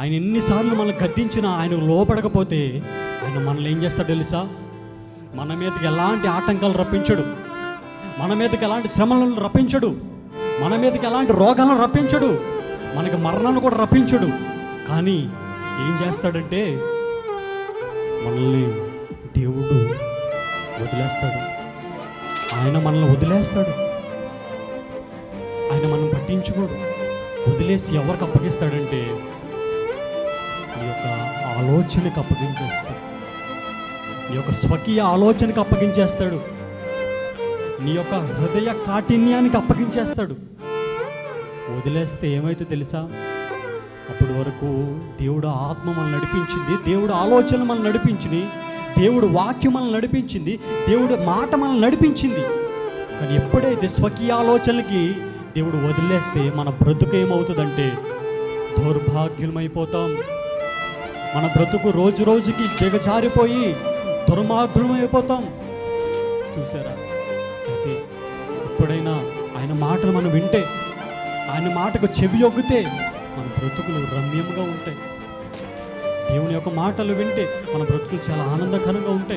ఆయన ఎన్నిసార్లు మనల్ని గద్దించినా ఆయన లోపడకపోతే ఆయన మనల్ని ఏం చేస్తాడు తెలుసా? మన మీదకి ఎలాంటి ఆటంకాలు రప్పించడు. మన మీదకి ఎలాంటి శ్రమలను రప్పించడు. మన మీదకి ఎలాంటి రోగాలను రప్పించడు. మనకి మరణాన్ని కూడా రప్పించడు. కానీ ఏం చేస్తాడంటే మనల్ని దేవుడు వదిలేస్తాడు. ఆయన మనల్ని వదిలేస్తాడు. ఆయన మనం పట్టించుకోడు. వదిలేసి ఎవరికి అప్పగిస్తాడంటే నీ యొక్క ఆలోచనకు అప్పగించేస్తాడు. నీ యొక్క స్వకీయ ఆలోచనకు అప్పగించేస్తాడు. నీ యొక్క హృదయ కాఠిన్యానికి అప్పగించేస్తాడు. వదిలేస్తే ఏమైతే తెలుసా? అప్పటి వరకు దేవుడు ఆత్మ మనల్ని నడిపించింది దేవుడు ఆలోచన మనల్ని నడిపించింది దేవుడు వాక్యం మనల్ని నడిపించింది దేవుడు మాట మనల్ని నడిపించింది. కానీ ఎప్పుడైతే స్వకీయ ఆలోచనలకి దేవుడు వదిలేస్తే మన బ్రతుకు ఏమవుతుందంటే అయిపోతాం మన బ్రతుకు రోజు రోజుకి దిగజారిపోయి దుర్మార్గులమైపోతాం. చూసారా? అయితే ఎప్పుడైనా ఆయన మాటలు మనం వింటే ఆయన మాటకు చెవి ఒగ్గితే మన బ్రతుకులు రమ్యంగా ఉంటాయి. దేవుని యొక్క మాటలు వింటే మన బ్రతుకులు చాలా ఆనందకరంగా ఉంటాయి.